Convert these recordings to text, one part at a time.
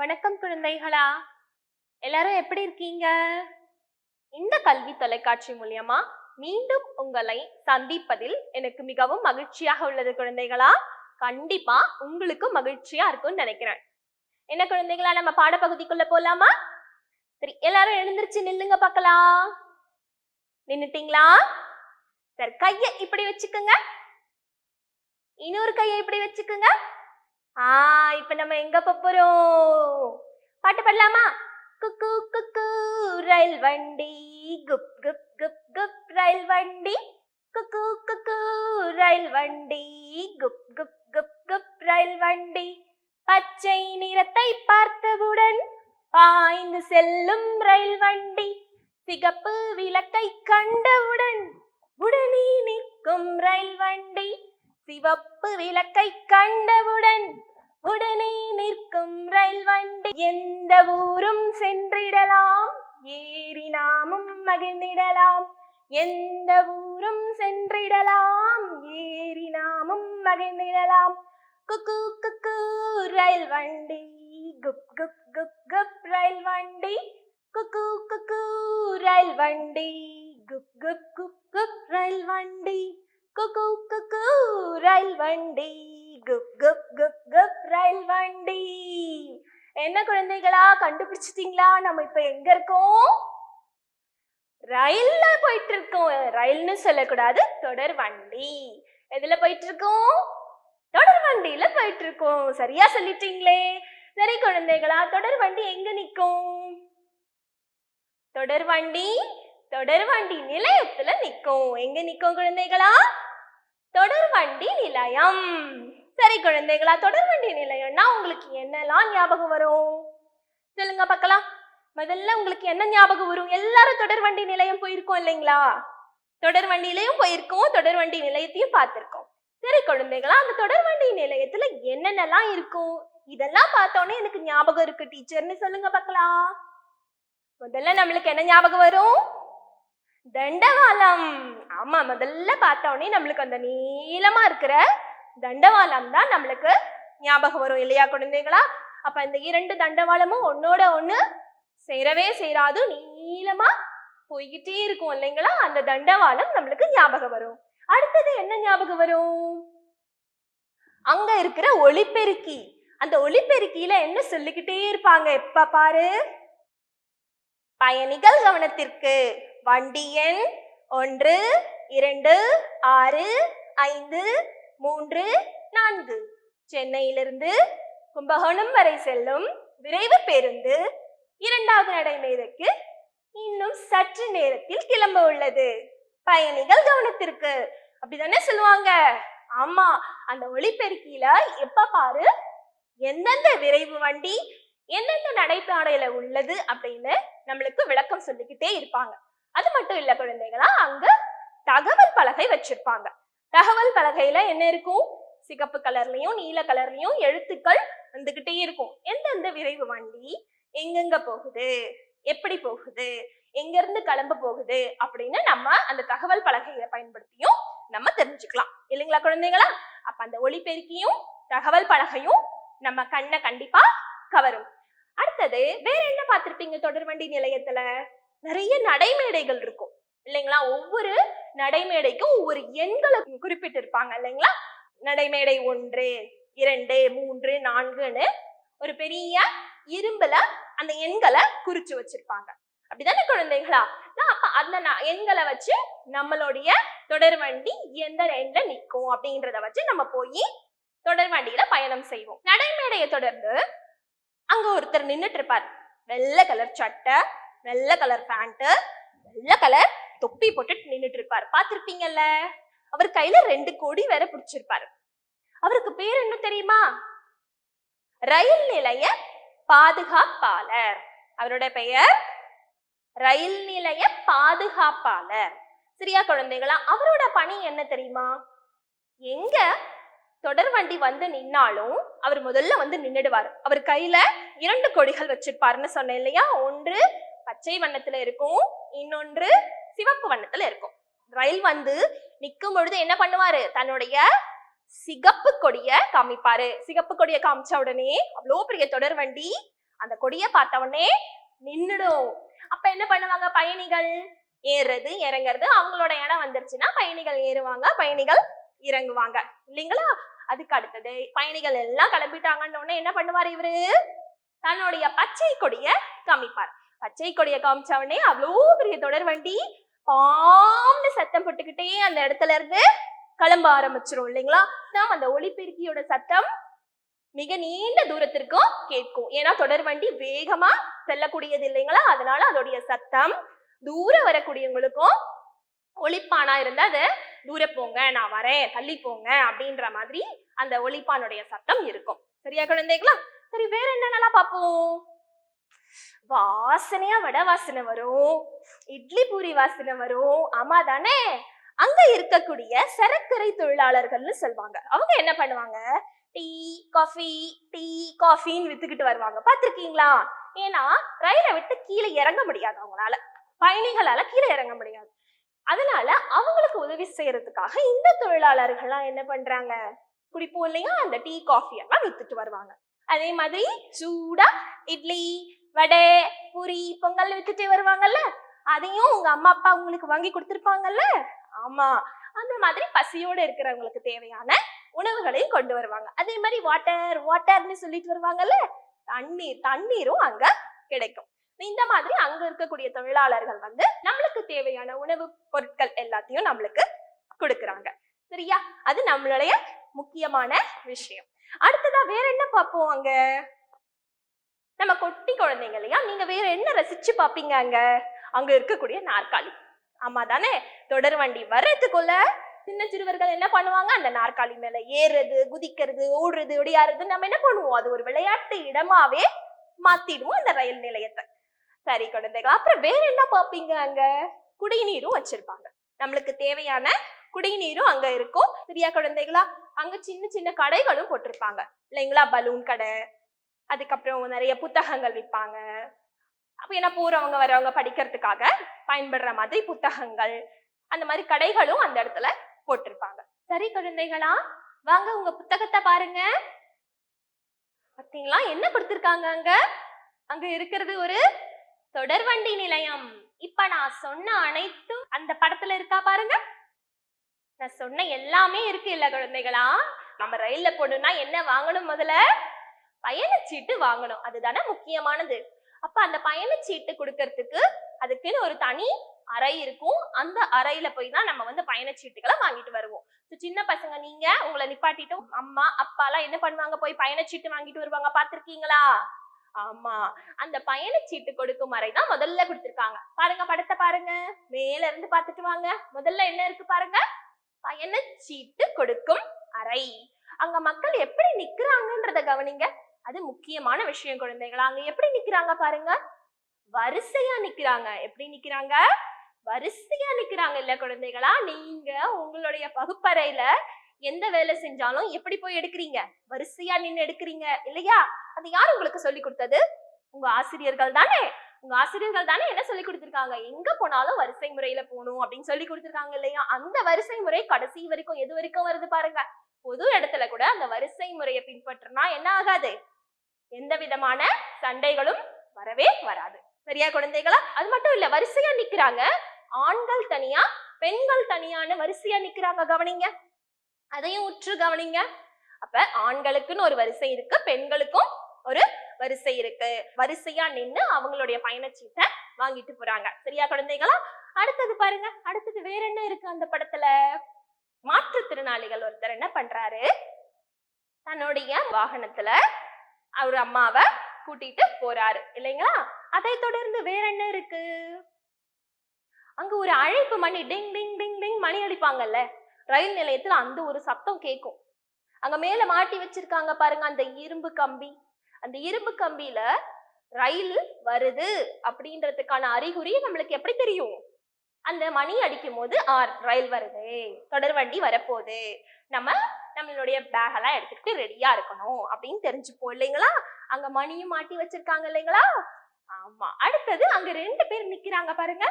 வணக்கம் குழந்தைகளா. எல்லாரும் எப்படி இருக்கீங்க? இந்த கல்வி தொலைக்காட்சி மூலியமா மீண்டும் உங்களை சந்திப்பதில் எனக்கு மிகவும் மகிழ்ச்சியாக உள்ளது குழந்தைகளா. கண்டிப்பா உங்களுக்கும் மகிழ்ச்சியா இருக்கும்னு நினைக்கிறேன். என்ன குழந்தைகளா நம்ம பாடப்பகுதிக்குள்ள போலாமா? சரி எல்லாரும் எழுந்திருச்சு நில்லுங்க பார்க்கலாம். நின்னுட்டீங்களா? சரி கையை இப்படி வச்சுக்குங்க. இன்னொரு கையை இப்படி வச்சுக்கோங்க. ஆ இப்ப நம்ம எங்க போறோம்? பாட்டு பாடலாமா? குக்கு குக்கு ரயில் வண்டி குப் குப் குப் குப் ரயில் வண்டி. குக்கு குக்கு ரயில் வண்டி குப் குப் குப் குப் ரயில் வண்டி. பச்சை நிறத்தை பார்த்தவுடன் பாய்ந்து செல்லும் ரயில் வண்டி. சிகப்பு விளக்கை கண்டவுடன் உடனே நிற்கும் ரயில் வண்டி. சிவப்பு விளக்கை கண்டவுடன் உடனே நிற்கும் ரயில் வண்டி எந்த ஊரும் சென்றிடலாம். ஏறி நாமும் மகிழ்ந்திடலாம். எந்த ஊரும் சென்றிடலாம். ஏறி நாமும் மகிழ்ந்திடலாம். குக்கு குக்கு ரயில் வண்டி. குப் குப் குப் குப் ரயில் வண்டி. குக்கு குக்கு ரயில் வண்டி. குப் குப் குப் குப் ரயில் வண்டி. குக்கு குக்கு ரயில் வண்டி. குப் குப் குப் குப் ரயில் வண்டி. என்ன குழந்தைகளா கண்டுபிடிச்சிட்டீங்களா? நம்ம இப்ப எங்க இருக்கோம்? ரயில்ல போயிட்டு இருக்கோம் ரயில்னு சொல்லக்கூடாது தொடர் வண்டி. எதுல போயிட்டு இருக்கோம் தொடர் வண்டியில போயிட்டு இருக்கோம் சரியா சொல்லிட்டீங்களே. சரி குழந்தைகளா தொடர் வண்டி எங்க நிக்கும் தொடர் வண்டி தொடர் வண்டி நிலையத்துல நிக்கும் எங்க நிக்கும் குழந்தைகளா? தொடர்வண்டி நிலையம். சரி குழந்தைகளா தொடர்வண்டி நிலையம்னா உங்களுக்கு என்னெல்லாம் ஞாபகம் வரும்? சொல்லுங்க பார்க்கலாம். முதல்ல உங்களுக்கு என்ன ஞாபகம் வரும்? எல்லாரும் தொடர்வண்டி நிலையம் போயிருக்கோம் இல்லைங்களா? தொடர்வண்டியிலையும் போயிருக்கோம் தொடர்வண்டி நிலையத்தையும் பார்த்துருக்கோம். சரி குழந்தைகளா அந்த தொடர்வண்டி நிலையத்துல என்னென்னலாம் இருக்கும்? இதெல்லாம் பார்த்தோன்னே எனக்கு ஞாபகம் இருக்கு டீச்சர்னு சொல்லுங்க பார்க்கலாம். முதல்ல நம்மளுக்கு என்ன ஞாபகம் வரும்? தண்டவாளம். ஆமா முதல்ல பார்த்தோன்னே நம்மளுக்கு அந்த நீளமா இருக்கிற தண்டவாளம் தான் நம்மளுக்கு ஞாபகம் வரும் இல்லையா குழந்தைகளா? அப்ப இந்த இரண்டு தண்டவாளமும் ஒன்னோட ஒண்ணு சேரவே சேராது நீளமா போய்கிட்டே இருக்கும் இல்லைங்களா? அந்த தண்டவாளம் நம்மளுக்கு ஞாபகம் வரும். அடுத்தது என்ன ஞாபகம் வரும்? அங்க இருக்கிற ஒளிப்பெருக்கி. அந்த ஒளிப்பெருக்கியில என்ன சொல்லிக்கிட்டே இருப்பாங்க? எப்ப பாரு? பயணிகள் கவனத்திற்கு. வண்டி எண் ஒன்று இரண்டு ஆறு ஐந்து மூன்று நான்கு. சென்னையிலிருந்து கும்பகோணம் வரை செல்லும் விரைவு பேருந்து இரண்டாவது நடைமேதைக்கு இன்னும் சற்று நேரத்தில் கிளம்ப உள்ளது. பயணிகள் கவனத்திற்கு. அப்படிதானே சொல்லுவாங்க? ஆமா அந்த ஒளிபெருக்கியில எப்ப பாரு எந்தெந்த விரைவு வண்டி எந்தெந்த நடைபாதையில உள்ளது அப்படின்னு நம்மளுக்கு விளக்கம் சொல்லிக்கிட்டே இருப்பாங்க. அது மட்டும் இல்ல குழந்தைகளா அங்க தகவல் பலகை வச்சிருப்பாங்க. தகவல் பலகையில என்ன இருக்கும்? சிகப்பு கலர்லயும் நீல கலர்லயும் எழுத்துக்கள் வந்துகிட்டே இருக்கும். எந்தெந்த விரைவு வண்டி எங்கெங்க போகுது? எப்படி போகுது? எங்க இருந்து கிளம்ப போகுது? அப்படின்னு நம்ம அந்த தகவல் பலகையை பயன்படுத்தியும் நம்ம தெரிஞ்சுக்கலாம். இல்லைங்களா குழந்தைங்களா அப்ப அந்த ஒளிபெருக்கியும் தகவல் பலகையும் நம்ம கண்ணை கண்டிப்பா கவரும். அடுத்தது வேற என்ன பார்த்திருப்பீங்க? தொடர்வண்டி நிலையத்துல? நிறைய நடைமேடைகள் இருக்கும். இல்லைங்களா? ஒவ்வொரு நடைமேடைக்கும் ஒவ்வொரு எண்களை குறிப்பிட்டு இருப்பாங்க இல்லைங்களா? நடைமேடை ஒன்று இரண்டு மூன்று நான்குன்னு ஒரு பெரிய இரும்புல அந்த எண்களை குறிச்சு வச்சிருப்பாங்க. அப்படிதானே குழந்தைகளா? நான் அப்ப அந்த ந- எண்களை வச்சு நம்மளுடைய தொடர் வண்டி எந்த எண்ல நிற்கும் அப்படின்றத வச்சு நம்ம போய் தொடர் வண்டியில பயணம் செய்வோம். நடைமேடையை தொடர்ந்து அங்க ஒருத்தர் நின்றுட்டு இருப்பார். வெள்ளை கலர் சட்டை வெள்ளை கலர் பேண்ட்டு வெள்ளை கலர் தொப்பி போட்டுட்டு நின்றுட்டு இருப்பார் பார்த்துருப்பீங்கல்ல? அவர் கையில ரெண்டு கொடி வேற பிடிச்சிருப்பாரு. அவருக்கு பேர் என்ன தெரியுமா? ரயில் நிலைய பாதுகாப்பாளர். அவரோட பெயர் ரயில் நிலைய பாதுகாப்பாளர். சரியா குழந்தைகளா அவரோட பணி என்ன தெரியுமா? எங்க தொடர் வண்டி வந்து நின்னாலும் அவர் முதல்ல வந்து நின்றுடுவார் அவர் கையில இரண்டு கொடிகள் வச்சிருப்பாருன்னு சொன்னேன் இல்லையா? ஒன்று பச்சை வண்ணத்துல இருக்கும். இன்னொன்று சிவப்பு வண்ணத்துல இருக்கும். ரயில் வந்து நிக்கும் பொழுது என்ன பண்ணுவாரு? தன்னுடைய சிகப்பு கொடிய காமிப்பாரு. சிகப்பு கொடிய காமிச்ச உடனே அவ்வளோ பெரிய தொடர் வண்டி அந்த கொடியை பார்த்த உடனே நின்னுடும். அப்ப என்ன பண்ணுவாங்க? பயணிகள் ஏறுறது இறங்குறது அவங்களோட இடம் வந்துருச்சுன்னா பயணிகள் ஏறுவாங்க பயணிகள் இறங்குவாங்க. இல்லைங்களா? அதுக்கு அடுத்தது பயணிகள் எல்லாம் கிளம்பிட்டாங்கன்னு உடனே என்ன பண்ணுவார் இவரு? தன்னுடைய பச்சை கொடிய காமிப்பார். பச்சை கொடியை காமிச்ச உடனே அவ்வளோ பெரிய தொடர் வண்டி பாம்னு சத்தம் போட்டுக்கிட்டே அந்த இடத்துல இருந்து கிளம்ப ஆரம்பிச்சிரும் இல்லைங்களா? நாம் அந்த ஒளிப்பெருக்கியோட சத்தம் மிக நீண்ட தூரத்திற்கும் கேட்கும். ஏன்னா தொடர் வண்டி வேகமா செல்லக்கூடியது இல்லைங்களா? அதனால அதோடைய சத்தம் தூரம் வரக்கூடியவங்களுக்கும் ஒளிப்பானா இருந்தா அது தூர போங்க நான் வரேன் தள்ளி போங்க அப்படின்ற மாதிரி அந்த ஒளிப்பானுடைய சத்தம் இருக்கும். சரியா குழந்தைங்களா சரி வேற என்னென்னலாம் பார்ப்போம்? வாசனையா வடை வாசனை வரும். இட்லி பூரி வாசனை வரும். ஆமா தானே? அங்க இருக்கக்கூடிய சரக்கரை தொழிலாளர்கள்னு சொல்லுவாங்க அவங்க என்ன பண்ணுவாங்க? டீ காஃபி டீ காஃபின்னு வித்துக்கிட்டு வருவாங்க. பார்த்துருக்கீங்களா? ஏன்னா ரயிலை விட்டு கீழே இறங்க முடியாது அவங்களால. பயணிகளால கீழே இறங்க முடியாது. அதனால அவங்களுக்கு உதவி செய்யறதுக்காக இந்த தொழிலாளர்கள்லாம் என்ன பண்றாங்க? குடிப்போம் இல்லையா? அந்த டீ காஃபி எல்லாம் வித்துட்டு வருவாங்க. அதே மாதிரி சூடா இட்லி வடை பூரி பொங்கல் வித்துட்டு வருவாங்கல்ல அதையும் உங்க அம்மா அப்பா உங்களுக்கு வாங்கி கொடுத்துருப்பாங்கல்ல? ஆமா. அந்த மாதிரி பசியோட இருக்கிறவங்களுக்கு தேவையான உணவுகளையும் கொண்டு வருவாங்க. அதே மாதிரி வாட்டர் வாட்டர்னு சொல்லிட்டு வருவாங்கல்ல தண்ணீர் தண்ணீரும் அங்க கிடைக்கும். இந்த மாதிரி அங்க இருக்கக்கூடிய தொழிலாளர்கள் வந்து நம்மளுக்கு தேவையான உணவு பொருட்கள் எல்லாத்தையும் நம்மளுக்கு கொடுக்கறாங்க. சரியா? அது நம்மளுடைய முக்கியமான விஷயம். அடுத்ததா வேற என்ன பார்ப்போம் அங்க? நம்ம கொட்டி குழந்தைங்க இல்லையா? நீங்க வேற என்ன ரசிச்சு பாப்பீங்க அங்க அங்க இருக்கக்கூடிய நாற்காலி. ஆமா தானே தொடர் வண்டி வர்றதுக்குள்ள சின்ன சிறுவர்கள் என்ன பண்ணுவாங்க? அந்த நாற்காலி மேல ஏறுறது குதிக்கிறது ஓடுறது ஒடியாறது நம்ம என்ன பண்ணுவோம்? அது ஒரு விளையாட்டு இடமாவே மாத்திடுவோம் அந்த ரயில் நிலையத்தை. சரி குழந்தைகள் அப்புறம் வேற என்ன பார்ப்பீங்க அங்க குடிநீரும் வச்சிருப்பாங்க. நம்மளுக்கு தேவையான குடிநீரும் அங்க இருக்கும். சரியா குழந்தைகளா? அங்க சின்ன சின்ன கடைகளும் போட்டிருப்பாங்க. இல்லைங்களா? பலூன் கடை அதுக்கப்புறம் நிறைய புத்தகங்கள் விற்பாங்க அப்போ என்ன போறவங்க வரவங்க படிக்கிறதுக்காக பயன்படுற மாதிரி புத்தகங்கள் அந்த மாதிரி கடைகளும் அந்த இடத்துல போட்டிருப்பாங்க. சரி குழந்தைகளா வாங்க உங்க புத்தகத்தை பாருங்க. பார்த்தீங்களா என்ன கொடுத்துருக்காங்க அங்க? அங்க இருக்கிறது ஒரு தொடர்வண்டி நிலையம். இப்ப நான் சொன்ன அனைத்தும் அந்த படத்துல இருக்கா பாருங்க. நான் சொன்ன எல்லாமே இருக்கு இல்ல குழந்தைகளா? நம்ம ரயில்ல போடணும்னா என்ன வாங்கணும் முதல்ல? பயணச்சீட்டு வாங்கணும். அதுதானே முக்கியமானது. அப்ப அந்த பயணச்சீட்டு கொடுக்கறதுக்கு அதுக்குன்னு ஒரு தனி அறை இருக்கும். அந்த அறையில போய் தான் நம்ம வந்து பயணச்சீட்டுகளை வாங்கிட்டு வருவோம். சின்ன பசங்க நீங்க உங்களை நிப்பாட்டிட்டு அம்மா அப்பா எல்லாம் என்ன பண்ணுவாங்க? போய் பயணச்சீட்டு வாங்கிட்டு வருவாங்க. பாத்திருக்கீங்களா ஆமா. அந்த பயணச்சீட்டு கொடுக்கும் அறை தான் முதல்ல கொடுத்திருக்காங்க. பாருங்க படத்தை பாருங்க. மேல இருந்து பாத்துட்டு வாங்க. முதல்ல என்ன இருக்கு பாருங்க? பயணச்சீட்டு கொடுக்கும் அறை. அங்க மக்கள் எப்படி நிக்கிறாங்கன்றத கவனிங்க. அது முக்கியமான விஷயம் குழந்தைகள்? அங்க எப்படி நிக்கிறாங்க பாருங்க. வரிசையா நிக்கிறாங்க. எப்படி நிக்கிறாங்க? வரிசையா நிக்கிறாங்க இல்ல குழந்தைகளா? நீங்க உங்களுடைய பகுப்பறையில எந்த வேலை செஞ்சாலும் எப்படி போய் எடுக்கிறீங்க? வரிசையா நின்று எடுக்கிறீங்க இல்லையா? அது யார் உங்களுக்கு சொல்லி கொடுத்தது? உங்க ஆசிரியர்கள் தானே. உங்க ஆசிரியர்கள் தானே என்ன சொல்லி கொடுத்திருக்காங்க? எங்க போனாலும் வரிசை முறையில போகணும் அப்படின்னு சொல்லி கொடுத்திருக்காங்க இல்லையா? அந்த வரிசை முறை கடைசி வரைக்கும் எது வரைக்கும் வருது பாருங்க. பொது இடத்துல கூட அந்த வரிசை முறையை பின்பற்றினா என்ன ஆகாது? எந்த விதமான சண்டைகளும் வரவே வராது. சரியா குழந்தைகளா? அது மட்டும் இல்ல வரிசையா நிக்கிறாங்க. ஆண்கள் தனியா பெண்கள் தனியான வரிசையா நிக்கிறாங்க கவனிங்க. அதையும் உற்று கவனிங்க. அப்ப ஆண்களுக்குன்னு ஒரு வரிசை இருக்கு பெண்களுக்கும் ஒரு வரிசை இருக்கு. வரிசையா நின்று அவங்களுடைய பயணச்சீட்டை வாங்கிட்டு போறாங்க. சரியா குழந்தைகளா? அடுத்தது பாருங்க அடுத்தது வேற என்ன இருக்கு அந்த படத்துல? மாற்றுத்திறனாளிகள் ஒருத்தர் என்ன பண்றாரு? தன்னுடைய வாகனத்துல அவர் அம்மாவை கூட்டிட்டு போறாரு. இல்லைங்களா? அதை தொடர்ந்து வேற என்ன இருக்கு? அங்க ஒரு அழைப்பு மணி டிங் டிங் டிங் டிங் மணி அடிப்பாங்கல்ல? ரயில் நிலையத்துல அந்த ஒரு சத்தம் கேட்கும் அங்க மேல மாட்டி வச்சிருக்காங்க பாருங்க அந்த இரும்பு கம்பி. அந்த இரும்பு கம்பியில ரயில் வருது அப்படின்றதுக்கான அறிகுறி நம்மளுக்கு எப்படி தெரியும்? அந்த மணி அடிக்கும் போது ஆர் ரயில் வருது தொடர் வண்டி வரப்போகுது. நம்ம நம்மளுடைய பேகெல்லாம் எடுத்துக்கிட்டு ரெடியா இருக்கணும் அப்படின்னு தெரிஞ்சுப்போம் இல்லைங்களா? அங்க மணியும் மாட்டி வச்சிருக்காங்க இல்லைங்களா? ஆமா. அடுத்தது அங்க ரெண்டு பேர் நிக்கிறாங்க பாருங்க.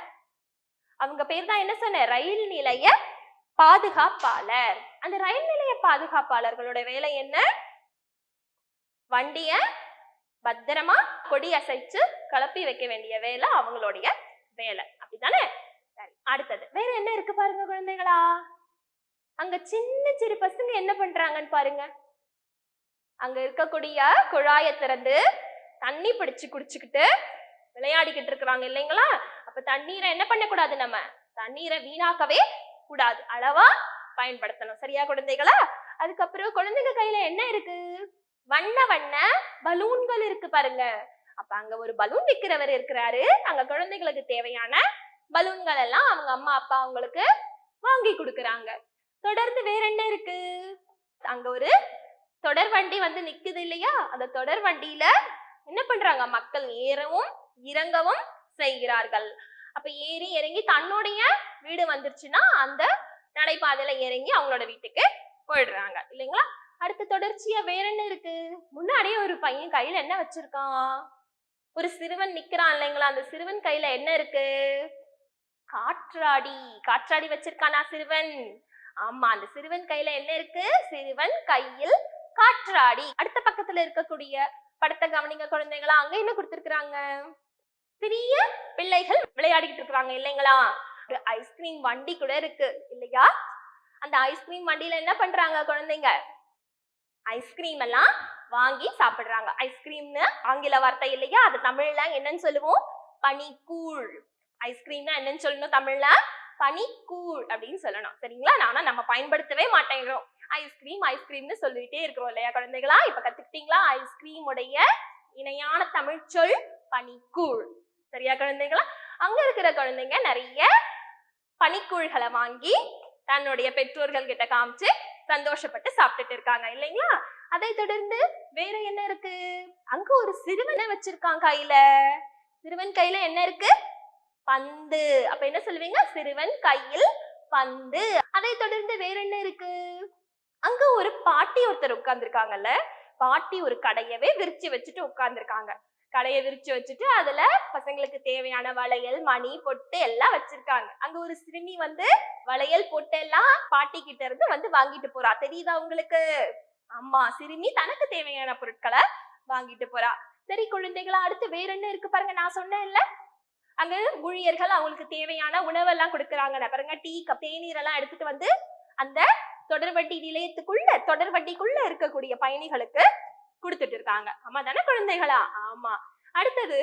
அவங்க பேர் தான் என்ன சொன்ன? ரயில் நிலைய பாதுகாப்பாளர். அந்த ரயில் நிலைய பாதுகாப்பாளர்களோட வேலை என்ன? வண்டிய பத்திரமா கொடி அசைச்சு கிளப்பி வைக்க வேண்டிய வேலை அவங்களுடைய வேலை. அப்படித்தானே? சரி அடுத்தது. வேற என்ன இருக்கு பாருங்க குழந்தைகளா? அங்க சின்ன சிறு பசங்க என்ன பண்றாங்கன்னு பாருங்க. அங்க இருக்கக்கூடிய குழாய திறந்து தண்ணி பிடிச்சு குடிச்சுக்கிட்டு விளையாடிக்கிட்டு இருக்கிறாங்க இல்லைங்களா? அப்ப தண்ணீரை என்ன பண்ணக்கூடாது நம்ம? தண்ணீரை வீணாக்கவே கூடாது. அளவா பயன்படுத்தணும். சரியா குழந்தைகளா? அதுக்கப்புறம் குழந்தைங்க கையில என்ன இருக்கு? வண்ண வண்ண பலூன்கள் இருக்கு பாருங்க. அப்ப அங்க ஒரு பலூன் விற்கிறவர் இருக்கிறாரு. அங்க குழந்தைகளுக்கு தேவையான பலூன்கள் எல்லாம் அவங்க அம்மா அப்பா அவங்களுக்கு வாங்கி கொடுக்குறாங்க. தொடர்ந்து வேற என்ன இருக்கு? அங்க ஒரு தொடர் வண்டி வந்து நிக்குது இல்லையா? அந்த தொடர் வண்டியில என்ன பண்றாங்க? மக்கள் ஏறவும் இறங்கவும் செய்கிறார்கள். அப்ப ஏறி இறங்கி தன்னுடைய வீடு வந்துருச்சுன்னா அந்த நடைபாதையில இறங்கி அவங்களோட வீட்டுக்கு போயிடுறாங்க. இல்லைங்களா? அடுத்த தொடர்ச்சியா வேற என்ன இருக்கு? முன்னாடியே ஒரு பையன் கையில என்ன வச்சிருக்கான்? ஒரு சிறுவன் நிக்கிறான் இல்லைங்களா? அந்த சிறுவன் கையில என்ன இருக்கு? காற்றாடி. காற்றாடி வச்சிருக்கானா சிறுவன்? ஆமா அந்த சிறுவன் கையில என்ன இருக்கு? சிறுவன் கையில் காற்றாடி. அடுத்த பக்கத்துல இருக்கக்கூடிய படத்தை கவனிங்க குழந்தைங்களா அங்க என்ன கொடுத்திருக்காங்க சிறிய பிள்ளைகள் விளையாடிக்கிட்டு இருக்காங்க இல்லைங்களா? ஒரு ஐஸ்கிரீம் வண்டி கூட இருக்கு இல்லையா? அந்த ஐஸ்கிரீம் வண்டியில என்ன பண்றாங்க குழந்தைங்க? ஐஸ்கிரீம் எல்லாம் வாங்கி சாப்பிடுறாங்க. ஐஸ்கிரீம்னு ஆங்கில வார்த்தை இல்லையா? அது தமிழ்ல என்னன்னு சொல்லுவோம்? பனிக்கூழ். ஐஸ்கிரீம்னா என்னன்னு சொல்லணும் தமிழ்ல? பனிக்கூழ் அப்படின்னு சொல்லணும். சரிங்களா? நானா நம்ம பயன்படுத்தவே மாட்டேங்கிறோம். ஐஸ்கிரீம் ஐஸ்கிரீம்னு சொல்லிட்டே இருக்கிறோம் இல்லையா குழந்தைகளா? இப்ப கத்துக்கிட்டீங்களா? ஐஸ்கிரீம் உடைய இணையான தமிழ் சொல் பனிக்கூழ். சரியா குழந்தைங்களா அங்க இருக்கிற குழந்தைங்க நிறைய பனிக்கூழ்களை வாங்கி தன்னுடைய பெற்றோர்கள் கிட்ட காமிச்சு சந்தோஷப்பட்டு சாப்பிட்டுட்டு இருக்காங்க இல்லைங்களா? அதை தொடர்ந்து வேற என்ன இருக்கு? அங்க ஒரு சிறுவனை வச்சிருக்கான் கையில. சிறுவன் கையில என்ன இருக்கு? பந்து. அப்ப என்ன சொல்லுவீங்க? சிறுவன் கையில் பந்து. அதை தொடர்ந்து வேற என்ன இருக்கு? அங்க ஒரு பாட்டி ஒருத்தர் உட்கார்ந்துருக்காங்கல்ல? பாட்டி ஒரு கடையவே விரிச்சு வச்சுட்டு உட்கார்ந்துருக்காங்க. கடையை விரிச்சு வச்சுட்டு அதுல பசங்களுக்கு தேவையான வளையல் மணி பொட்டு எல்லாம் வச்சிருக்காங்க. அங்க ஒரு சிறுமி வந்து வளையல் பொட்டு எல்லாம் பாட்டி கிட்ட இருந்து வந்து வாங்கிட்டு போறா. தெரியுதா உங்களுக்கு? ஆமா சிறுமி தனக்கு தேவையான பொருட்களை வாங்கிட்டு போறா. சரி குழந்தைகளா அடுத்து வேற என்ன இருக்கு பாருங்க. நான் சொன்னேன்ல. அங்க ஊழியர்கள் அவங்களுக்கு தேவையான உணவெல்லாம் கொடுக்குறாங்க. பாருங்க டீ கப் தேநீர் எல்லாம் எடுத்துட்டு வந்து அந்த தொடர்வண்டி நிலையத்துக்குள்ள தொடர்வண்டிக்குள்ள இருக்கக்கூடிய பயணிகளுக்கு கொடுத்துட்டு இருக்காங்க. ஆமா தானே குழந்தைகளா? ஆமா. அடுத்தது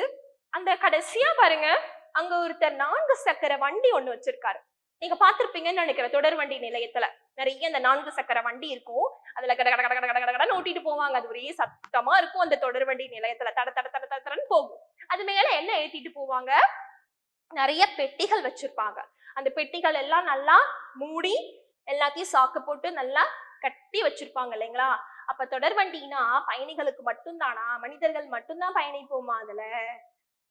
அந்த கடைசியா பாருங்க அங்க ஒருத்தர் நான்கு சக்கர வண்டி ஒண்ணு வச்சிருக்காரு. நீங்க பாத்திருப்பீங்கன்னு நினைக்கிறேன் தொடர்வண்டி நிலையத்துல. நிறைய அந்த நான்கு சக்கர வண்டி இருக்கும். அதுல கட கட கட கட கட ஓட்டிட்டு போவாங்க. அது ஒரே சத்தமா இருக்கும் அந்த தொடர்வண்டி நிலையத்துல. தட தட தட தட தடன்னு போகும். அது மேல என்ன ஏத்திட்டு போவாங்க? நிறைய பெட்டிகள் வச்சிருப்பாங்க. அந்த பெட்டிகள் எல்லாம் நல்லா மூடி எல்லாத்தையும் சாக்கு போட்டு நல்லா கட்டி வச்சிருப்பாங்க இல்லைங்களா? அப்ப தொடர்வண்டினா பயணிகளுக்கு மட்டும்தானா? மனிதர்கள் மட்டும்தான் பயணிப்போமா அதுல?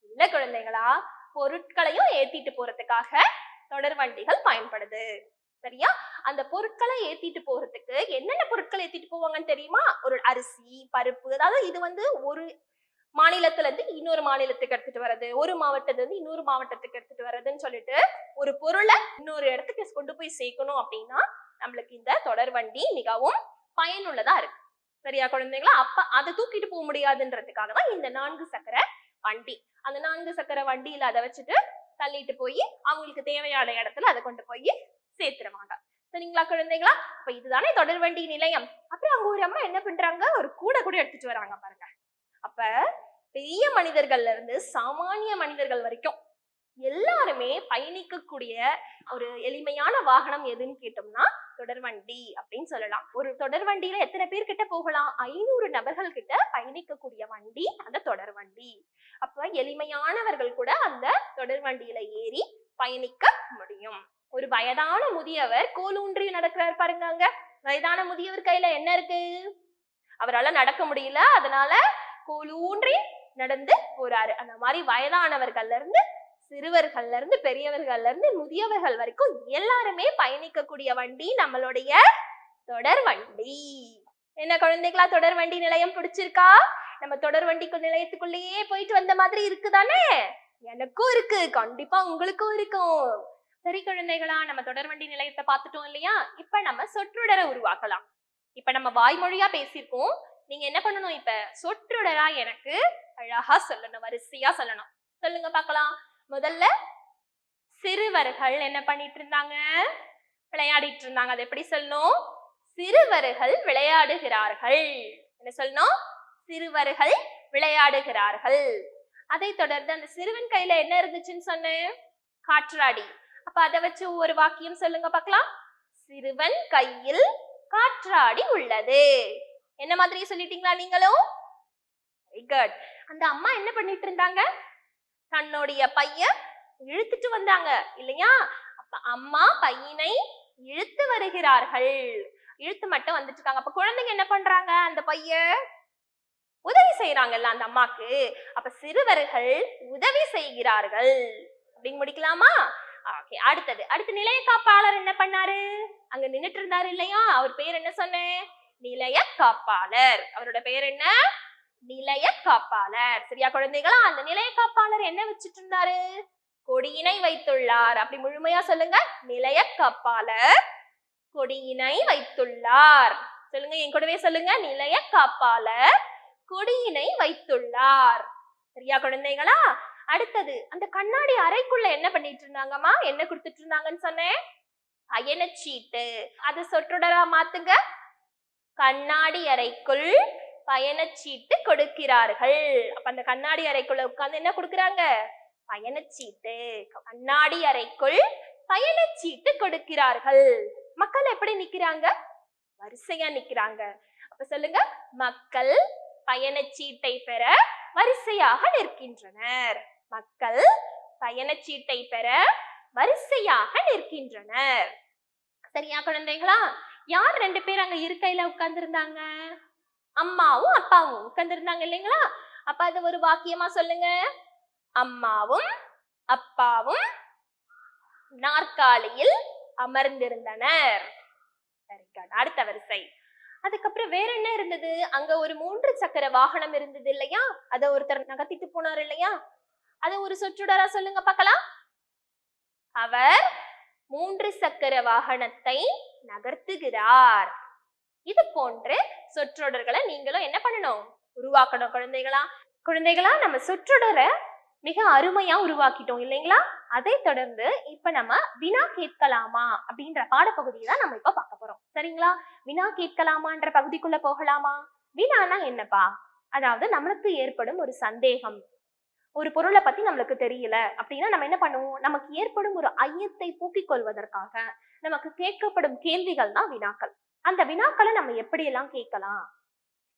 இல்ல குழந்தைங்களா பொருட்களையும் ஏத்திட்டு போறதுக்காக தொடர்வண்டிகள் பயன்படுது. சரியா? அந்த பொருட்களை ஏத்திட்டு போறதுக்கு என்னென்ன பொருட்கள் ஏத்திட்டு போவாங்கன்னு தெரியுமா? ஒரு அரிசி பருப்பு அதாவது இது வந்து ஒரு மாநிலத்துல இருந்து இன்னொரு மாநிலத்துக்கு எடுத்துட்டு வர்றது ஒரு மாவட்டத்துல இருந்து இன்னொரு மாவட்டத்துக்கு எடுத்துட்டு வர்றதுன்னு சொல்லிட்டு ஒரு பொருளை இன்னொரு இடத்துக்கு கொண்டு போய் சேர்க்கணும் அப்படின்னா நம்மளுக்கு இந்த தொடர் வண்டி மிகவும் பயனுள்ளதா இருக்கு. சரியா குழந்தைங்களா? அப்ப அதை தூக்கிட்டு போக முடியாதுன்றதுக்காக தான் இந்த நான்கு சக்கர வண்டி. அந்த நான்கு சக்கர வண்டியில அதை வச்சுட்டு தள்ளிட்டு போய் அவங்களுக்கு தேவையான இடத்துல அதை கொண்டு போய் சேர்த்துருவாங்க. சரிங்களா குழந்தைங்களா அப்ப இதுதானே தொடர்வண்டி நிலையம். அப்புறம் அங்க ஒரு அம்மா என்ன பண்றாங்க? ஒரு கூட கூட எடுத்துட்டு வராங்க பாருங்க. அப்ப பெரிய மனிதர்கள்ல இருந்து சாமானிய மனிதர்கள் வரைக்கும் எல்லாருமே பயணிக்கக்கூடிய ஒரு எளிமையான வாகனம் எதுன்னு கேட்டோம்னா தொடர்வண்டி அப்படின்னு சொல்லலாம். ஒரு தொடர்வண்டியில எத்தனை பேர் கிட்ட போகலாம்? ஐநூறு நபர்கள் கிட்ட பயணிக்கக்கூடிய வண்டி அந்த தொடர்வண்டி அப்ப எளிமையானவர்கள் கூட அந்த தொடர்வண்டியில ஏறி பயணிக்க முடியும். ஒரு வயதான முதியவர் கோலூன்றி நடக்கிறார் பாருங்க அங்க வயதான முதியவர் கையில என்ன இருக்கு? அவரால நடக்க முடியல. அதனால கோலூன்றி நடந்து போறாரு. அந்த மாதிரி வயதானவர்கள்ல இருந்து சிறுவர்கள்ல இருந்து பெரியவர்கள்ல இருந்து முதியவர்கள் வரைக்கும் எல்லாருமே பயணிக்கக்கூடிய வண்டி நம்மளுடைய தொடர் வண்டி. என்ன குழந்தைகளா தொடர் வண்டி நிலையம் பிடிச்சிருக்கா? நம்ம தொடர் வண்டிக்கு நிலையத்துக்குள்ளேயே போயிட்டு வந்த மாதிரி இருக்குதானே? எனக்கும் இருக்கு. கண்டிப்பா உங்களுக்கும் இருக்கும். சரி குழந்தைகளா நம்ம தொடர்வண்டி நிலையத்தை பார்த்துட்டோம் இல்லையா? இப்ப நம்ம சொற்றொடரை உருவாக்கலாம். இப்ப நம்ம வாய்மொழியா பேசியிருக்கோம். நீங்க என்ன பண்ணணும் இப்ப? சொற்றொடரா எனக்கு அழகா சொல்லணும் வரிசையா சொல்லணும். சொல்லுங்க பார்க்கலாம். முதல்ல சிறுவர்கள் என்ன பண்ணிட்டு இருந்தாங்க விளையாடிட்டு இருந்தாங்க அது எப்படி சொல்லணும்? சிறுவர்கள் விளையாடுகிறார்கள். என்ன சொல்லணும்? சிறுவர்கள் விளையாடுகிறார்கள். அதை தொடர்ந்து அந்த சிறுவன் கையில என்ன இருந்துச்சுன்னு சொன்னேன்? காற்றாடி. அப்ப அதை வச்சு ஒரு வாக்கியம் சொல்லுங்க பார்க்கலாம். சிறுவன் கையில் காற்றாடி உள்ளது. என்ன மாதிரி சொல்லிட்டீங்களா நீங்களும்? குட் அந்த அம்மா என்ன பண்ணிட்டு இருந்தாங்க? தன்னுடைய பைய இழுத்துட்டு வந்தாங்க. இல்லையா? அப்ப அம்மா பையனை இழுத்து வருகிறார்கள். இழுத்து மட்டும் வந்துட்டு இருக்காங்க. அப்ப குழந்தைங்க என்ன பண்றாங்க? அந்த பைய உதவி செய்யறாங்கல்ல அந்த அம்மாக்கு. அப்ப சிறுவர்கள் உதவி செய்கிறார்கள். அப்படின்னு முடிக்கலாமா? ஓகே அடுத்தது. அடுத்து நிலைய காப்பாளர் என்ன பண்ணாரு? அங்க நின்னுட்டு இருந்தாரு இல்லையா? அவர் பேர் என்ன சொன்னேன் நிலைய காப்பாளர். அவரோட பேர் என்ன? நிலைய காப்பாளர். சரியா குழந்தைகளா? அந்த நிலைய காப்பாளர் என்ன வச்சிட்டு இருந்தாரு கொடியினை வைத்துள்ளார். அப்படி முழுமையா சொல்லுங்க. நிலைய காப்பாளர் கொடியினை வைத்துள்ளார். சொல்லுங்க என் கூடவே சொல்லுங்க. நிலைய காப்பாளர் கொடியினை வைத்துள்ளார். சரியா குழந்தைகளா? அடுத்தது அந்த கண்ணாடி அறைக்குள்ள என்ன பண்ணிட்டு இருந்தாங்கம்மா என்ன கொடுத்துட்டு இருந்தாங்கன்னு சொன்னேன் பயணச்சீட்டு அது சொற்றொடரா மாத்துங்க. கண்ணாடி அறைக்குள் பயணச்சீட்டு கொடுக்கிறார்கள். அப்ப அந்த கண்ணாடி அறைக்குள்ள உட்கார்ந்து என்ன கொடுக்கறாங்க? பயணச்சீட்டு கண்ணாடி அறைக்குள் பயணச்சீட்டு கொடுக்கிறார்கள். மக்கள் எப்படி நிக்கிறாங்க? வரிசையா நிக்கிறாங்க. அப்ப சொல்லுங்க மக்கள் பயணச்சீட்டை பெற வரிசையாக நிற்கின்றனர். மக்கள் பயணச்சீட்டை பெற வரிசையாக நிற்கின்றனர். சரியா குழந்தைகளா? யார் ரெண்டு பேர் அங்க இருக்கையில உட்கார்ந்துருந்தாங்க? அம்மாவும் அப்பாவும் உட்கார்ந்துருந்தாங்க இல்லைங்களா? அப்ப அது ஒரு வாக்கியமா சொல்லுங்க. அம்மாவும் அப்பாவும் நாற்காலியில் அமர்ந்திருந்தனர். அடுத்த வரிசை. அதுக்கப்புறம் வேற என்ன இருந்தது? அங்க ஒரு மூன்று சக்கர வாகனம் இருந்தது இல்லையா? அதை ஒருத்தர் நகர்த்திட்டு போனார் இல்லையா? அதை ஒரு சொற்றொடரா சொல்லுங்க பார்க்கலாம். அவர் மூன்று சக்கர வாகனத்தை நகர்த்துகிறார். இது போன்று சொற்றொடர்களை நீங்களும் என்ன பண்ணணும்? உருவாக்கணும் குழந்தைகளா? குழந்தைகளா நம்ம சொற்றொடரை மிக அருமையா உருவாக்கிட்டோம் இல்லைங்களா? அதை தொடர்ந்து இப்ப நம்ம வினா கேட்கலாமா அப்படின்ற பாடப்பகுதியை தான் நம்ம இப்ப பார்க்க போறோம். சரிங்களா? வினா கேட்கலாமான்ற பகுதிக்குள்ள போகலாமா? வினானா என்னப்பா? அதாவது நம்மளுக்கு ஏற்படும் ஒரு சந்தேகம். ஒரு பொருளை பத்தி நம்மளுக்கு தெரியல அப்படின்னா நம்ம என்ன பண்ணுவோம்? நமக்கு ஏற்படும் ஒரு ஐயத்தை போக்கிக் கொள்வதற்காக நமக்கு கேட்கப்படும் கேள்விகள் தான் வினாக்கள். அந்த வினாக்களை நம்ம எப்படியெல்லாம் கேட்கலாம்?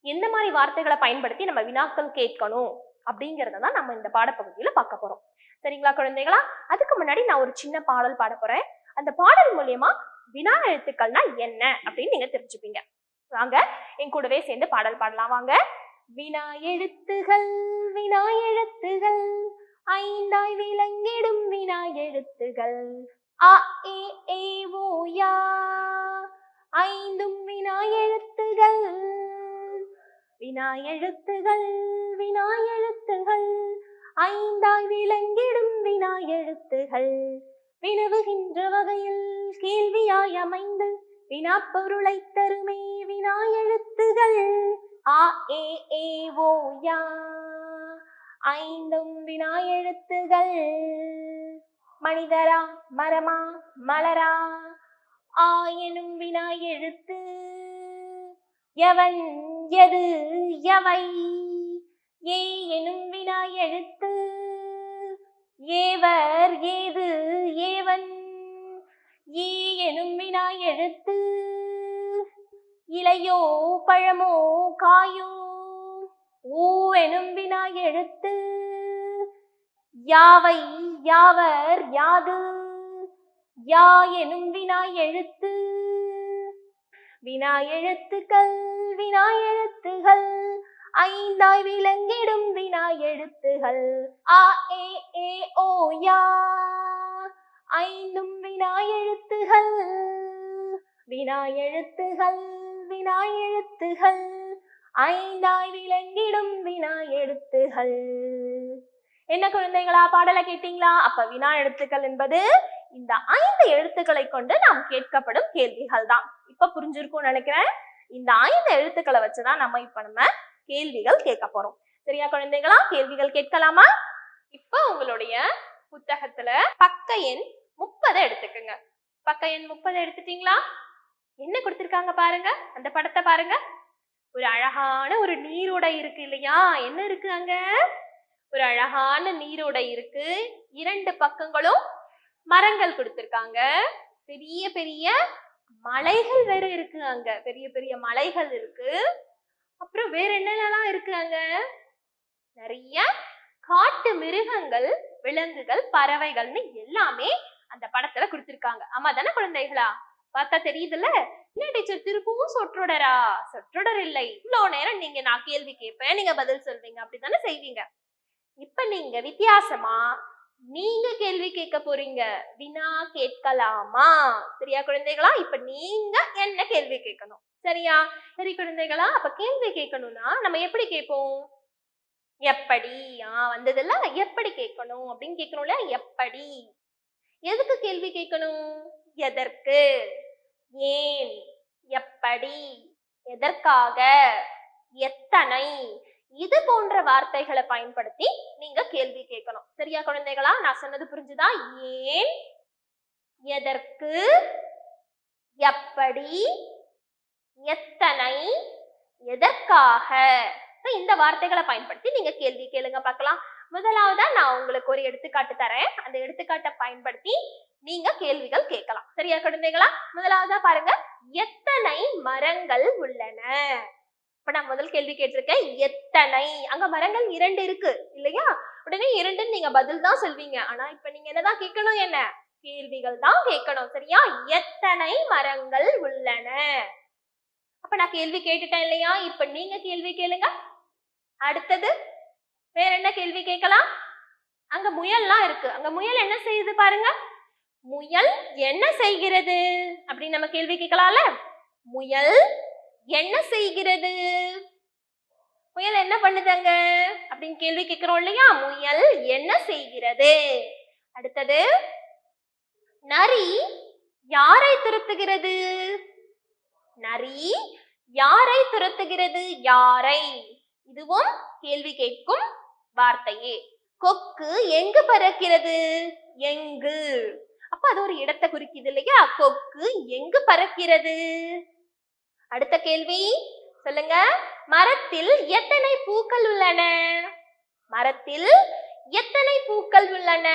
எந்த மாதிரி வார்த்தைகளை பயன்படுத்தி நம்ம வினாக்கள் கேட்கணும்? அப்படிங்கிறத தான் நம்ம இந்த பாடப்பகுதியில பார்க்க போறோம். சரிங்களா குழந்தைகளா? அதுக்கு முன்னாடி நான் ஒரு சின்ன பாடல் பாட போறேன். அந்த பாடல் மூலியமா வினா எழுத்துக்கள்னா என்ன அப்படின்னு நீங்க தெரிஞ்சுப்பீங்க. வாங்க என் கூடவே சேர்ந்து பாடல் பாடலாம். வாங்க. வினா எழுத்துகள் வினா எழுத்துகள் ஐந்தாய் விளங்கிடும் வினா எழுத்துகள் அ ஏ ஏ ஓ யா. ஐந்தும் வினா எழுத்துகள் வினா எழுத்துகள் வினா எழுத்துகள் ஐந்தாய் விளங்கிடும் வினா எழுத்துகள் வினவுகின்ற வகையில் கேள்வியாய் அமைந்து வினா பொருளை தருமே வினா எழுத்துகள் ஆ ஏ ஏ ஓ யா. ஐந்தும் வினா எழுத்துகள். மனிதரா மரமா மலரா. ஆ எனும் வினா எழுத்து. எவன் எது எவை. ஏ எனும் வினா எழுத்து. ஏவர் ஏது ஏவன். ஈ எனும் வினா எழுத்து. இலையோ பழமோ காயோ ஊ எனும் வினா எழுத்து. யாவை யாவர் யாது? யா எனும் வினா எழுத்து. வினா எழுத்துக்கள் வினா எழுத்துகள். ஐந்தாய் விளங்கிடும் வினா எழுத்துகள். ஆ ஏ ஏ ஓ யா. ஐந்தும் வினா எழுத்துகள். வினா எழுத்துகள். வினா எழுத்துகள் ஐந்தாய் விளங்கிடும் வினா எழுத்துகள் என்ன குழந்தைகளா பாடலை கேட்டீங்களா? அப்ப வினா எழுத்துக்கள் என்பது இந்த ஐந்து எழுத்துக்களை கொண்டு நாம் கேட்கப்படும் கேள்விகள் தான். இப்ப புரிஞ்சிருக்கும்னு நினைக்கிறேன். இந்த ஐந்து எழுத்துக்களை வச்சுதான் நம்ம இப்ப நம்ம கேள்விகள் கேட்க போறோம். சரியா குழந்தைகளா கேள்விகள் கேட்கலாமா? இப்ப உங்களுடைய புத்தகத்துல பக்க எண் முப்பதை எடுத்துக்கோங்க. பக்க எண் முப்பதை எடுத்துட்டீங்களா? என்ன கொடுத்திருக்காங்க பாருங்க? அந்த படத்தை பாருங்க. ஒரு அழகான ஒரு நீரோடை இருக்கு இல்லையா? என்ன இருக்கு அங்க? ஒரு அழகான நீரோடை இருக்கு. இரண்டு பக்கங்களும் மரங்கள் கொடுத்திருக்காங்க. பெரிய பெரிய மலைகள் வேற இருக்கு அங்க. பெரிய பெரிய மலைகள் இருக்கு. அப்புறம் வேற என்னென்னலாம் இருக்கு அங்க? நிறைய காட்டு மிருகங்கள் விலங்குகள் பறவைகள்னு எல்லாமே அந்த படத்துல கொடுத்திருக்காங்க. ஆமா தானே குழந்தைகளா? பார்த்தா தெரியுதுல்ல? என்ன டீச்சர் திருப்பவும் சொற்றொடரா? சொற்றொடர் இல்லை. இவ்வளோ நேரம் நீங்க நான் கேள்வி கேட்பேன் நீங்க பதில் சொல்வீங்க. அப்படித்தானே செய்வீங்க. இப்ப நீங்க வித்தியாசமா நீங்க கேள்வி கேட்க போறீங்க. வினா கேட்கலாமா? சரியா குழந்தைகளா? இப்ப நீங்க என்ன கேள்வி கேட்கணும்? சரியா? சரி குழந்தைகளா அப்ப கேள்வி கேட்கணும்னா நம்ம எப்படி கேட்போம்? எப்படி? ஆ வந்ததுல எப்படி கேட்கணும்? அப்படின்னு கேட்கணும்ல எப்படி? எதுக்கு கேள்வி கேட்கணும்? எதற்கு? ஏன்? எப்படி? எதற்காக? எத்தனை? இது போன்ற வார்த்தைகளை பயன்படுத்தி நீங்க கேள்வி கேட்கணும். சரியா குழந்தைகளா? நான் சொன்னது புரிஞ்சுதா? ஏன்? எதற்கு? எப்படி? எத்தனை? எதற்காக? இந்த வார்த்தைகளை பயன்படுத்தி நீங்க கேள்வி கேளுங்க பார்க்கலாம். முதலாவதா நான் உங்களுக்கு ஒரு எடுத்துக்காட்டு தரேன். அந்த எடுத்துக்காட்டை பயன்படுத்தி நீங்க கேள்விகள் கேட்கலாம். சரியா குழந்தைகளா? முதலாவதா பாருங்க. எத்தனை மரங்கள் உள்ளன? இப்ப நான் முதல் கேள்வி கேட்டிருக்கேன். எத்தனை? அங்க மரங்கள் இரண்டு இருக்கு இல்லையா? உடனே இரண்டுன்னு நீங்க பதில் தான் சொல்வீங்க. ஆனா இப்ப நீங்க என்னதான் கேட்கணும் என்ன? கேள்விகள் தான் கேட்கணும். சரியா? எத்தனை மரங்கள் உள்ளன? அப்ப நான் கேள்வி கேட்டுட்டேன் இல்லையா? இப்ப நீங்க கேள்வி கேளுங்க. அடுத்தது வேற என்ன கேள்வி கேட்கலாம்? அங்க முயல்லாம் இருக்கு. அங்க முயல் என்ன செய்யுது பாருங்க. முயல் என்ன செய்கிறது? அப்படின்னு நம்ம கேள்வி கேட்கலாம்ல. முயல் என்ன செய்கிறது? முயல் என்ன பண்ணுதுங்க? அப்படின்னு கேள்வி கேட்கிறோம் இல்லையா? முயல் என்ன செய்கிறது? அடுத்தது நரி யாரை துரத்துகிறது? நரி யாரை துரத்துகிறது? யாரை? இதுவும் கேள்வி கேட்கும் வார்த்தையே. கொக்கு எங்கு பறக்கிறது? எங்கு? அப்ப அது ஒரு இடத்தை குறிக்குது இல்லையா? கொக்கு எங்கு பறக்கிறது? அடுத்த கேள்வி. சொல்லுங்க. மரத்தில் எத்தனை பூக்கள் உள்ளன? மரத்தில் எத்தனை பூக்கள் உள்ளன?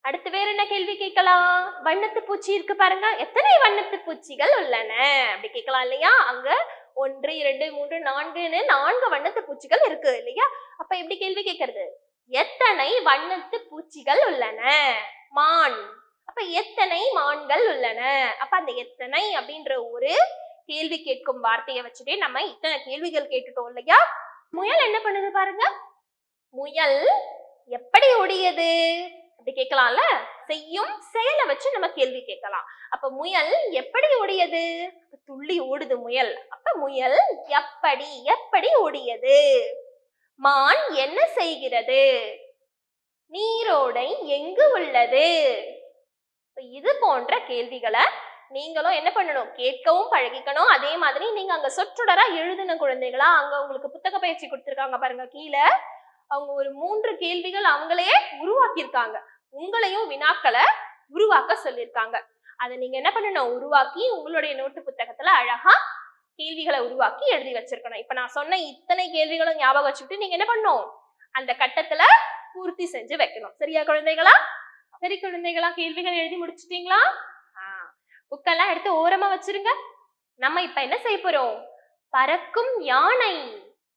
அடுத்து வேற என்ன கேள்வி கேட்கலாம்? வண்ணத்து பூச்சி இருக்கு பாருங்க. எத்தனை வண்ணத்து பூச்சிகள் உள்ளன? அப்படி கேட்கலாம் இல்லையா? அங்க ஒன்று இரண்டு மூன்று நான்குன்னு நான்கு வண்ணத்து பூச்சிகள் இருக்கு இல்லையா? அப்ப எப்படி கேள்வி கேட்கறது? எத்தனை வண்ணத்து பூச்சிகள் உள்ளன? மான். அப்ப எத்தனை மான்கள் உள்ளன? அப்ப அந்த எத்தனை அப்படின்ற ஒரு கேள்வி கேட்கும் வார்த்தையை வச்சுட்டே நம்ம இத்தனை கேள்விகள் கேட்டுட்டோம் இல்லையா? முயல் என்ன பண்ணுது பாருங்க. முயல் எப்படி ஓடியது? அப்படி கேட்கலாம்ல? செய்யும் செயலை வச்சு நம்ம கேள்வி கேட்கலாம். அப்ப முயல் எப்படி ஓடியது? துள்ளி ஓடுது முயல். அப்ப முயல் எப்படி எப்படி ஓடியது? மான் என்ன செய்கிறது? நீரோடை எங்கு உள்ளது? இது போன்ற கேள்விகளை நீங்களும் என்ன பண்ணணும்? கேட்கவும் பழகிக்கணும். அதே மாதிரி நீங்க அங்க சொற்றொடரா எழுதின குழந்தைகளா அங்க உங்களுக்கு புத்தக பயிற்சி கொடுத்துருக்காங்க பாருங்க கீழே. அவங்க ஒரு மூன்று கேள்விகள் அவங்களே உருவாக்கியிருக்காங்க. உங்களையும் வினாக்களை உருவாக்க சொல்லியிருக்காங்க. அதை நீங்க என்ன பண்ணணும்? உருவாக்கி உங்களுடைய நோட்டு புத்தகத்துல அழகா கேள்விகளை உருவாக்கி எழுதி வச்சிருக்கணும். இப்ப நான் சொன்ன இத்தனை கேள்விகளும் ஞாபகம் வச்சுக்கிட்டு நீங்க என்ன பண்ணும் அந்த கட்டத்துல பூர்த்தி செஞ்சு வைக்கணும். சரியா குழந்தைகளா? சரி குழந்தைகளா கேள்விகள் எழுதி முடிச்சிட்டீங்களா? புக்கெல்லாம் எடுத்து ஓரமா வச்சிருங்க. நம்ம இப்ப என்ன செய்ய போறோம்? பறக்கும் யானை.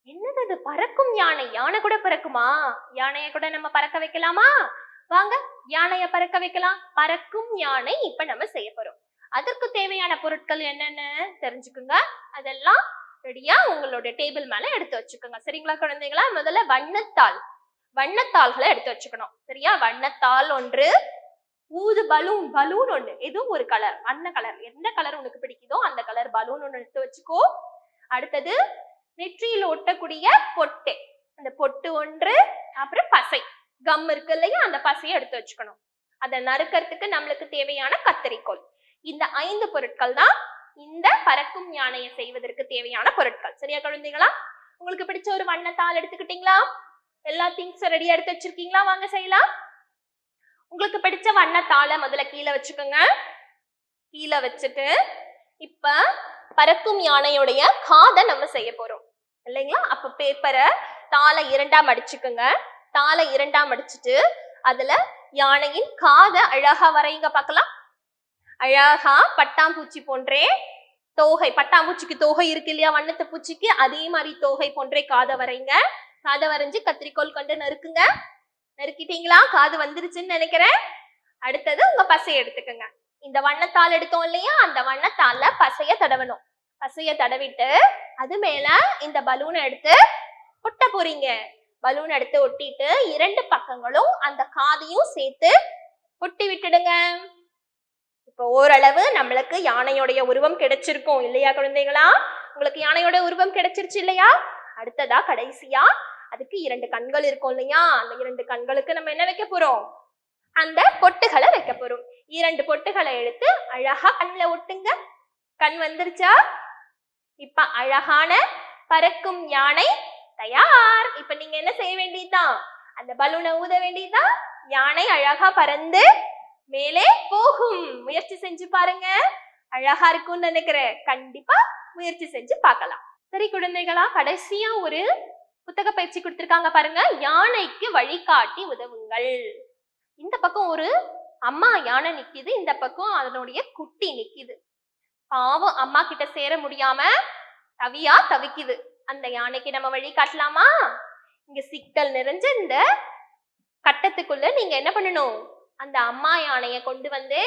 என்னது அது? பறக்கும் யானை. யானை கூட பறக்குமா? யானைய கூட நம்ம பறக்க வைக்கலாமா? வாங்க யானைய பறக்க வைக்கலாம். பறக்கும் யானை இப்ப நம்ம செய்ய போறோம். அதற்கு தேவையான பொருட்கள் என்னென்ன தெரிஞ்சுக்குங்க. அதெல்லாம் ரெடியா உங்களோட டேபிள் மேல எடுத்து வச்சுக்கோங்க. சரிங்களா குழந்தைங்களா முதல்ல வண்ணத்தாள். வண்ணத்தாள்களை எடுத்து வச்சுக்கணும். சரியா? வண்ணத்தாள் ஒன்று ஊது பலூன் பலூன் ஒண்ணு. எதுவும் ஒரு கலர் வண்ண கலர் எந்த கலர் உனக்கு பிடிக்குதோ அந்த கலர் பலூன் ஒண்ணு எடுத்து வச்சுக்கோ. அடுத்தது நெற்றியில் ஒட்டக்கூடிய பொட்டு. அந்த பொட்டு ஒன்று அப்புறம் பசை. கம் இருக்கு இல்லையா? அந்த பசையை எடுத்து வச்சுக்கணும். அதை நறுக்கிறதுக்கு நம்மளுக்கு தேவையான கத்தரிக்கோல். இந்த ஐந்து பொருட்கள் தான் இந்த பறக்கும் யானையை செய்வதற்கு தேவையான பொருட்கள். சரியா குழந்தைங்களா உங்களுக்கு பிடிச்ச ஒரு வண்ணத்தால் எடுத்துக்கிட்டீங்களா? எல்லா திங்ஸும் ரெடியா எடுத்து வச்சிருக்கீங்களா? வாங்க செய்யலாம். உங்களுக்கு பிடிச்ச வண்ணத்தாளை முதல்ல கீழே வச்சுக்கோங்க. கீழே வச்சுட்டு இப்ப பறக்கும் யானையுடைய காதை நம்ம செய்ய போறோம். இல்லைங்களா? அப்ப பேப்பரை தாளை இரண்டாம் அடிச்சுக்கோங்க. தாளை இரண்டாம் அடிச்சுட்டு அதுல யானையின் காதை அழகா வரைங்க பார்க்கலாம். அழகா பட்டாம்பூச்சி போன்றே தோகை பட்டாம்பூச்சிக்கு தோகை இருக்கு இல்லையா? வண்ணத்து பூச்சிக்கு அதே மாதிரி தோகை போன்றே காதை வரைங்க காதை வரைஞ்சு கத்திரிக்கோல் கொண்டு நறுக்குங்க. நறுக்கிட்டீங்களா? காது வந்துருச்சுன்னு நினைக்கிறேன். அடுத்தது உங்க பசையை எடுத்துக்கோங்க. இந்த வண்ணத்தாள் எடுத்தோம் இல்லையா? அந்த வண்ணத்தாள்ல பசைய தடவணும். பசைய தடவிட்டு அது மேல இந்த பலூனை எடுத்து ஒட்ட போறீங்க. பலூன் எடுத்து ஒட்டிட்டு இரண்டு பக்கங்களும் அந்த காதையும் சேர்த்து ஒட்டி விட்டுடுங்க. இப்போ ஓரளவு நம்மளுக்கு யானையோடைய உருவம் கிடைச்சிருக்கும் இல்லையா குழந்தைகளா? உங்களுக்கு யானையோட உருவம் கிடைச்சிருச்சு இல்லையா? அடுத்ததா கடைசியா அதுக்கு இரண்டு கண்கள் இருக்கும் இல்லையா? அந்த இரண்டு கண்களுக்கு நம்ம என்ன வைக்க போறோம்? அந்த பொட்டுகளை வைக்க போறோம். இரண்டு பொட்டுகளை எடுத்து அழகா கண்ணில் ஒட்டுங்க. கண் வந்துருச்சா? இப்ப அழகான பறக்கும் யானை தயார். இப்ப நீங்க என்ன செய்ய வேண்டியதுதான் அந்த பலூனை ஊத வேண்டியதுதான் யானை அழகா பறந்து மேலே போகும். முயற்சி செஞ்சு பாருங்க. அழகா இருக்கும்னு நினைக்கிறேன். கண்டிப்பா முயற்சி செஞ்சு பார்க்கலாம். சரி குழந்தைகளா கடைசியா ஒரு புத்தக பயிற்சி கொடுத்திருக்காங்க பாருங்க. யானைக்கு வழிகாட்டி உதவுங்கள். இந்த பக்கம் ஒரு அம்மா யானை நிக்குது. இந்த பக்கம் அதனுடைய குட்டி நிக்குது. பாவம் அம்மா கிட்ட சேர முடியாம தவியா தவிக்குது. அந்த யானைக்கு நம்ம வழி காட்டலாமா? இங்க சிக்கல் நிறைஞ்ச இந்த கட்டத்துக்குள்ள நீங்க என்ன பண்ணணும்? அந்த அம்மா யானைய கொண்டு வந்து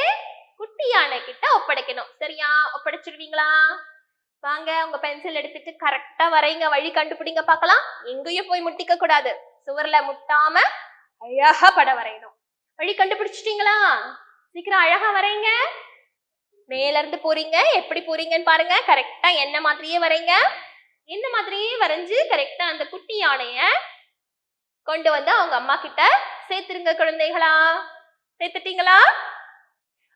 குட்டி யானை கிட்ட ஒப்படைக்கணும். சரியா? ஒப்படைச்சிடுவீங்களா வாங்க உங்க பென்சில் எடுத்துட்டு கரெக்டா வரைங்க வழி கண்டுபிடிங்க பார்க்கலாம். எங்கேயும் போய் முட்டிக்க கூடாது. சுவர்ல முட்டாம அழகா படம் வரையணும். வழி கண்டுபிடிச்சிட்டீங்களா? சீக்கிரம் அழகா வரைங்க. மேல இருந்து போறீங்க எப்படி போறீங்கன்னு பாருங்க. கரெக்டா என்ன மாதிரியே வரைங்க. என்ன மாதிரியே வரைஞ்சு கரெக்டா அந்த குட்டி யானைய கொண்டு வந்து அவங்க அம்மா கிட்ட சேர்த்துருங்க குழந்தைகளா. சேர்த்துட்டீங்களா?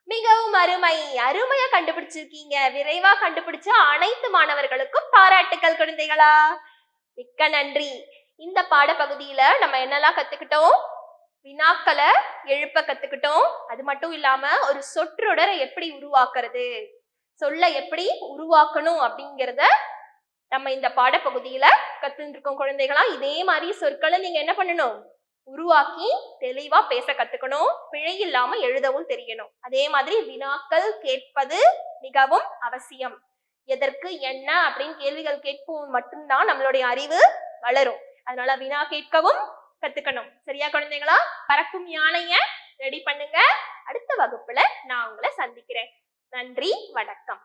மிகவும் அருமை. அருமையா கண்டுபிடிச்சிருக்கீங்க. விரைவா கண்டுபிடிச்ச அனைத்து மாணவர்களுக்கும் பாராட்டுக்கள் குழந்தைகளா. மிக்க நன்றி. இந்த பாடப்பகுதியில நம்ம என்னெல்லாம் கத்துக்கிட்டோம்? வினாக்களை எழுப்ப கத்துக்கிட்டோம். அது மட்டும் இல்லாம ஒரு சொற்றொடரை எப்படி உருவாக்குறது? சொல்ல எப்படி உருவாக்கணும் அப்படிங்கிறத நம்ம இந்த பாடப்பகுதியில கத்துட்டு இருக்கோம் குழந்தைகளா. இதே மாதிரி சொற்களை நீங்க என்ன பண்ணணும்? உருவாக்கி தெளிவா பேச கத்துக்கணும். பிழை இல்லாம எழுதவும் தெரியணும். அதே மாதிரி வினாக்கள் கேட்பது மிகவும் அவசியம். எதற்கு என்ன அப்படின்னு கேள்விகள் கேட்போம் மட்டும்தான் நம்மளுடைய அறிவு வளரும். அதனால வினா கேட்கவும் கத்துக்கணும். சரியா குழந்தைங்களா பறக்கும் யானைய ரெடி பண்ணுங்க. அடுத்த வகுப்புல நான் உங்களை சந்திக்கிறேன். நன்றி வணக்கம்.